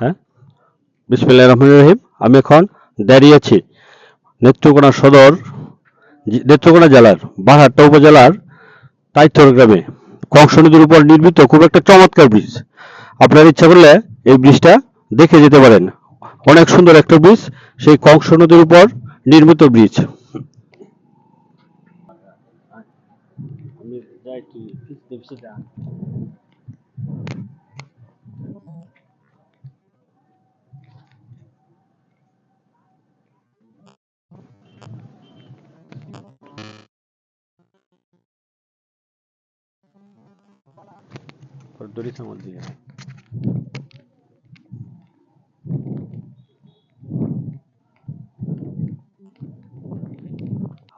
হ্যাঁ? বিসমিল্লাহ রহমান রহিম। আমি এখন দাঁড়িয়ে আছি নেত্রকোনা সদর নেত্রকোনা জেলার বারহাট্টা উপজেলার তাইথর গ্রামে। কংস নদীর উপর নির্মিত খুব একটা চমৎকার ব্রিজ। আপনার ইচ্ছা করলে এই ব্রিজটা দেখে যেতে পারেন। অনেক সুন্দর একটা ব্রিজ, সেই কংস নদীর উপর নির্মিত ব্রিজ।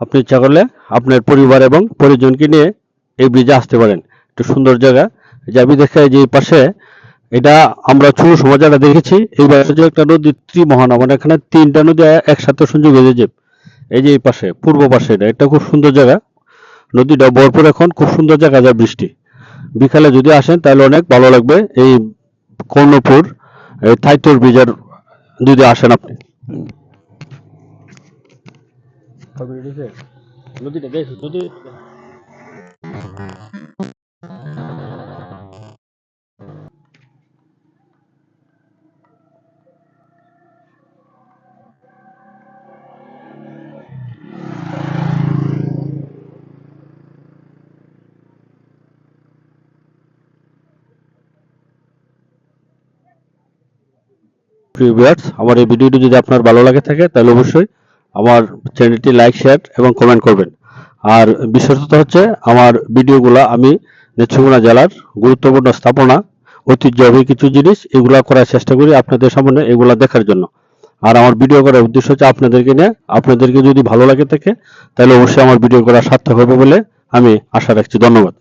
আপনি ইচ্ছা করলে আপনার পরিবার এবং পরিজনকে নিয়ে এই ব্রিজে আসতে পারেন। একটু সুন্দর জায়গা। যে আমি দেখে যে পাশে এটা আমরা ছোট সময় জায়গা দেখেছি। এই পাশে যে একটা নদী, ত্রিমোহনা মানে এখানে তিনটা নদী একসাথে সংযোগ হয়ে যে এই যে এই পাশে, পূর্ব পাশে এটা এটা খুব সুন্দর জায়গা। নদীটা ভরপুর এখন, খুব সুন্দর জায়গা যায় বৃষ্টি। বিকালে যদি আসেন, তাহলে অনেক ভালো লাগবে। এই কর্ণপুর থাইতর ব্রিজের যদি আসেন আপনি। নদীটা দেখুন নদী ভিউয়ার্স, আমার এই ভিডিওটি যদি আপনার ভালো লাগে থাকে, তাহলে অবশ্যই আমার চ্যানেলটি লাইক, শেয়ার এবং কমেন্ট করবেন। আর বিশেষত হচ্ছে আমার ভিডিওগুলো আমি নেত্রকোনা জেলার গুরুত্বপূর্ণ স্থাপনা ঐতিহ্যবাহী কিছু জিনিস এগুলা করার চেষ্টা করি আপনাদের সামনে এগুলা দেখার জন্য। আর আমার ভিডিও করার উদ্দেশ্য হচ্ছে আপনাদেরকে নিয়ে, আপনাদেরকে যদি ভালো লাগে থাকে, তাহলে অবশ্যই আমার ভিডিও করা সার্থক হবে বলে আমি আশা রাখছি। ধন্যবাদ।